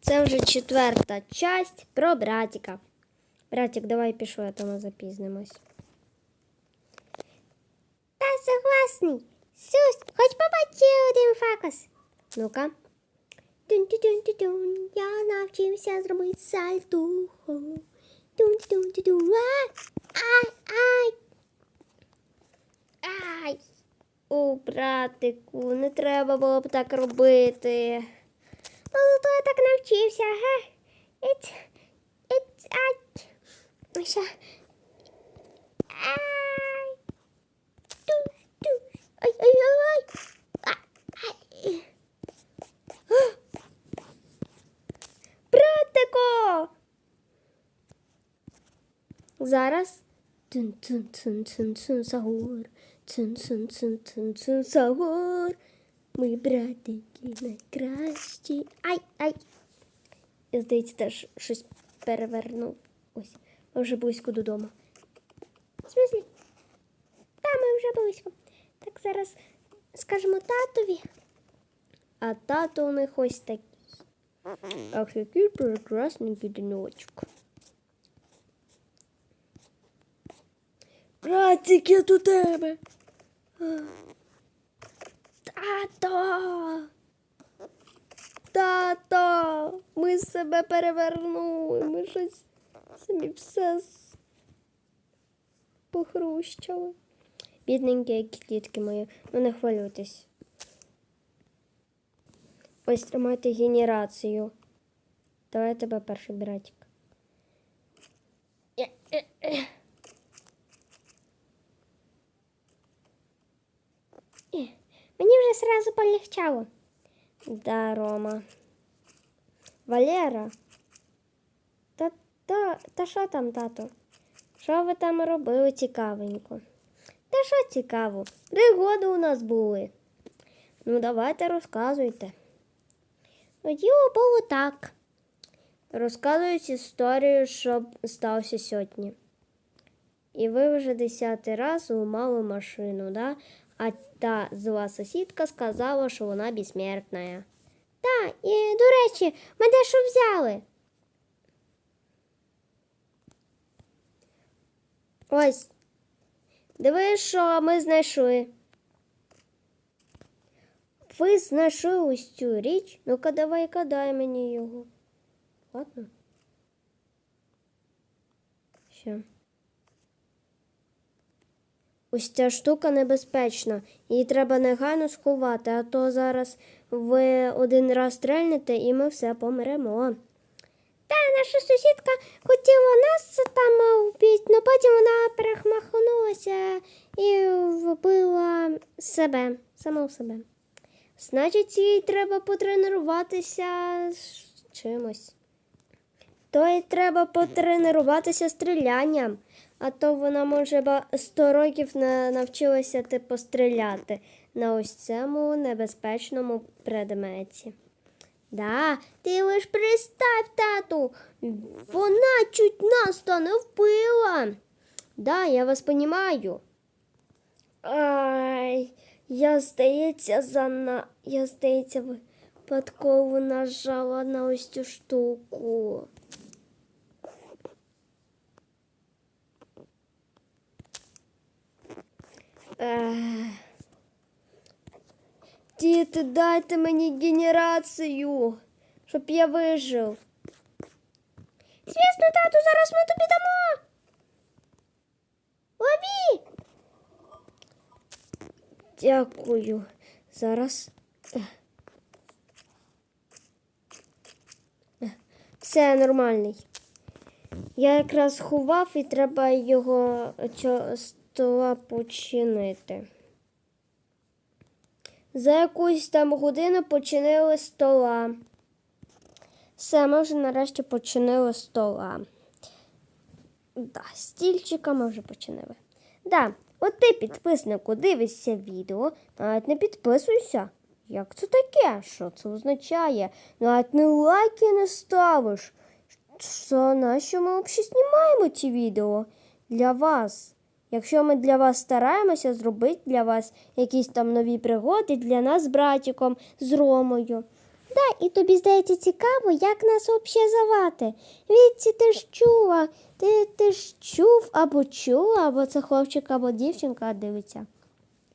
Це вже четверта часть про братика. Братик, давай пішов, а то ми запізнимось. Та согласний. Сюсь, хоч побачи один факус. Ну-ка. Тун-тун-тун-тун. Я навчився зробити сальтуху. Тун-тун-тун-тун. Ай, ай. Ай. О, братику, не треба було б так робити. Ну, зато я так навчився, га? Іць, іць, ай. Ще. Ай. Туш, туш. Ай, ай, ай, ай. Братико! Зараз. Тун-тун-тун-тун-тун, Сагор. Тун-тун-тун-тун-тун, Сагор. Ми братики найкращі. Ай, ай. Я, здається, теж щось перевернув. Ось, ми вже близько додому. В смислі? Та, ми вже близько. Так зараз скажемо татові. А тато у них ось такий. Ах, який прекрасненький діночок. Братик, я до тебе. Тато! Тато! Ми себе перевернули. Ми щось самі все похрущали. Бідненькі, які дітки мої, ну не хвилюйтесь. Ось тримайте генерацію. Давай тебе перший братик. Е, Мені вже сразу полегчало. Да, Рома. Валера. Та, та, та що там, тато? Що ви там робили цікавенько? Та що цікаво? Пригоди у нас були. Ну, давайте розказуйте. Діло було так. Розказують історію, що сталося сьогодні. І ви вже десятий раз ламали машину, да? А та зла сусідка сказала, що вона безсмертна. Так, і, до речі, ми дещо взяли. Ось. Диви, що ми знайшли. Ви знайшли ось цю річ? Ну-ка, давай кадай мені його. Ладно. Все. Ось ця штука небезпечна. Її треба негайно сховати, а то зараз ви один раз стрельнете і ми все помремо. Та наша сусідка хотіла нас там вбити, але потім вона перехмахнулася і вбила себе, саму себе. Значить, їй треба потренуватися з чимось. То їй треба потренуватися стрілянням, а то вона, може, ба- 100 років навчилася типу стріляти на ось цьому небезпечному предметі. Да, ти лиш представ, тату, вона чуть нас та не вбила. Да, я вас понімаю. Ай, я, здається, зана... я, здається, випадково нажала на ось цю штуку. Діти, дайте мені генерацію, щоб я вижив. Звісно, тату, зараз ми тобі дамо. Лови! Дякую. Зараз. Ех. Ех. Все нормальний. Я якраз ховав і треба його стола починити. За якусь там годину починили стола. Все, ми вже нарешті починили стола. Да, стільчика ми вже починили. Да, от ти, підписнику, дивишся відео, навіть не підписуйся. Як це таке? Що це означає? Навіть не лайки не ставиш. Що нащо ми взагалі знімаємо ці відео? Для вас. Якщо ми для вас стараємося зробити для вас якісь там нові пригоди для нас з братиком, з Ромою. Да, і тобі здається цікаво, як нас звати. Вітці, ти ж чула, ти, ти ж чув або чула, або це хлопчик, або дівчинка дивиться.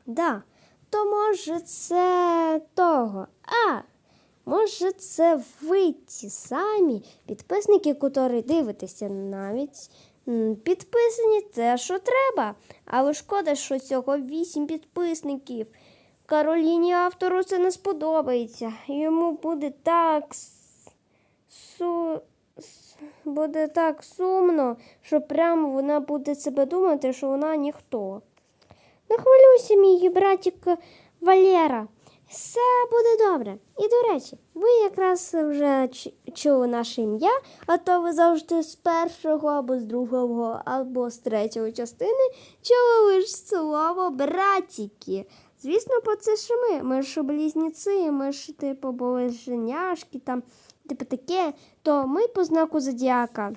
Да, то може це того. А, може це ви ті самі підписники, котрі дивитеся навіть. Підписані те, що треба. Але шкода, що цього вісім підписників. Кароліні автору це не сподобається. Йому буде так су... буде так сумно, що прямо вона буде себе думати, що вона ніхто. Не хвилюйся, мій братик Валера. Все буде добре. І до речі, ви якраз вже чули наше ім'я, а то ви завжди з першого або з другого, або з третього частини чули лише слово братіки. Звісно, бо це ж ми. Ми ж близнюці, ми ж типу були женяшки, там, типу таке, то ми по знаку зодіака.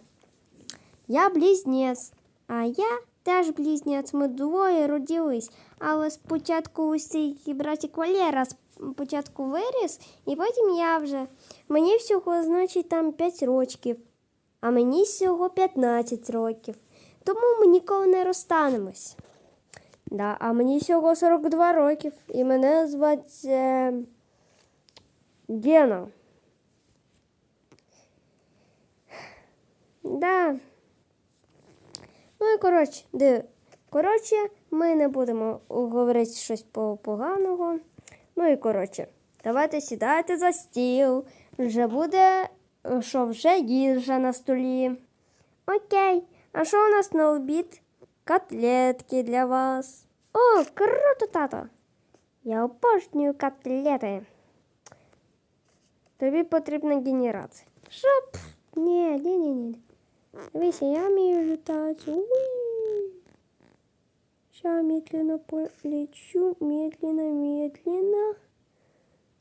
Я близнець, а я теж близнець. Ми двоє родились. Але спочатку ось цей братик Валера спочатку виріс, і потім я вже. Мені всього, значить, там 5 років, а мені всього 15 років. Тому ми ніколи не розстанемось. Да, а мені всього 42 років, і мене звати е, Гена. Да. Ну коротше, де, коротше, ми не будемо говорити щось по- поганого. Ну і коротше, давайте сідайте за стіл. Вже буде, е, що вже їжа на столі. Окей, а що у нас на обід? Котлетки для вас. О, круто, тато. Я обожнюю котлети. Тобі потрібна генерація. Що? Пф, Ні, ні, ні, ні. Дивися, я вмію літати. Уи. Сейчас медленно полечу, медленно, медленно.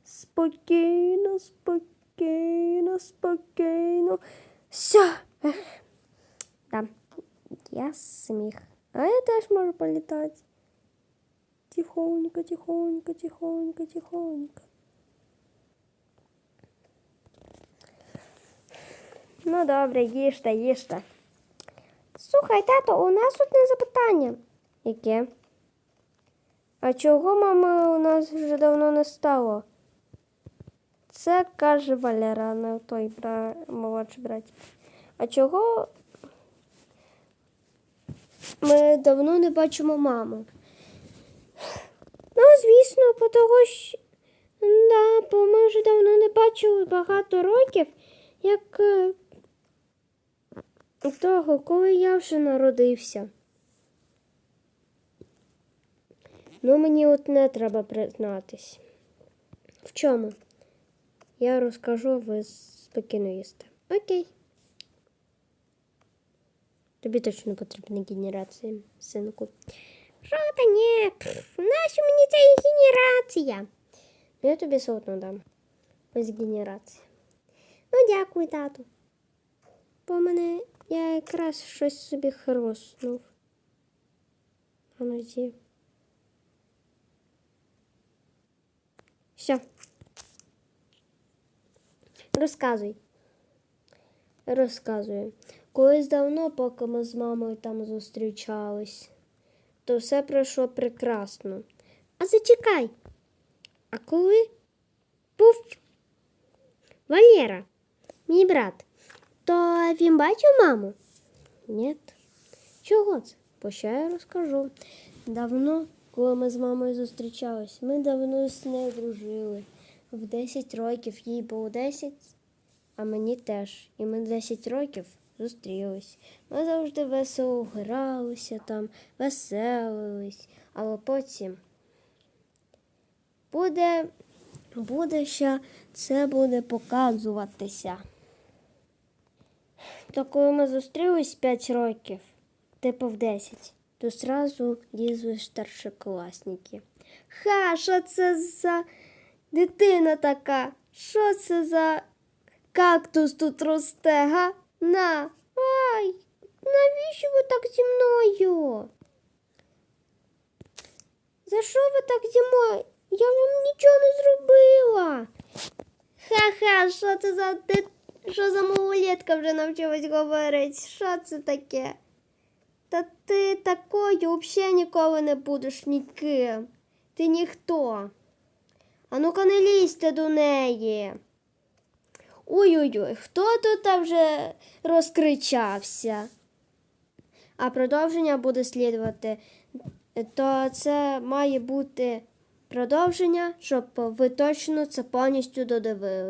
Спокійно, спокійно, спокійно. Все. Ех. Да. Я сміх. А я теж можу політати. Тихонько, тихонько, тихонько, тихонько. Ну добре, їжте, їжте. Слухай, тато, у нас одне запитання. Яке? А чого мами у нас вже давно не стало? Це каже Валера, не той бра... молодший братик. А чого ми давно не бачимо маму? Ну, звісно, по того, що да, бо ми вже давно не бачили багато років, як е, того, коли я вже народився. Ну, мені от не треба признатись. В чому? Я розкажу, ви спокійно їсте. Окей. Тобі точно потрібна генерація, синку. Що та ні? Нащо мені ця генерація? Ну, я тобі одно дам. Без генерації. Ну, дякую, тату. Бо мене я якраз щось собі хроснув. А ну. Все. Розказуй. Розказую. Колись давно, поки ми з мамою там зустрічались, то все пройшло прекрасно. А зачекай. А коли був Валера, мій брат, то він бачив маму? Ні. Чого це? Бо я розкажу. Давно, коли ми з мамою зустрічались, ми давно з нею дружили. В 10 років їй було 10, а мені теж. І ми 10 років зустрілись. Ми завжди весело гралися там, веселились, але потім буде, буде ще це буде показуватися. То коли ми зустрілись 5 років, типу в 10, то зразу лізли старшокласники. Ха, що це за дитина така? Що це за кактус тут росте, га? На. Ай, навіщо ви так зі мною? За що ви так зі мною? Я вам нічого не зробила. Ха-ха. Що це за ти, що за малолетка вже навчилась говорити? Що це таке? Та ти такою взагалі ніколи не будеш ніким. Ти ніхто. А ну-ка не лізьте до неї. Ой-ой-ой, хто тут вже розкричався? А продовження буде слідувати. То це має бути продовження, щоб ви точно це повністю додивили.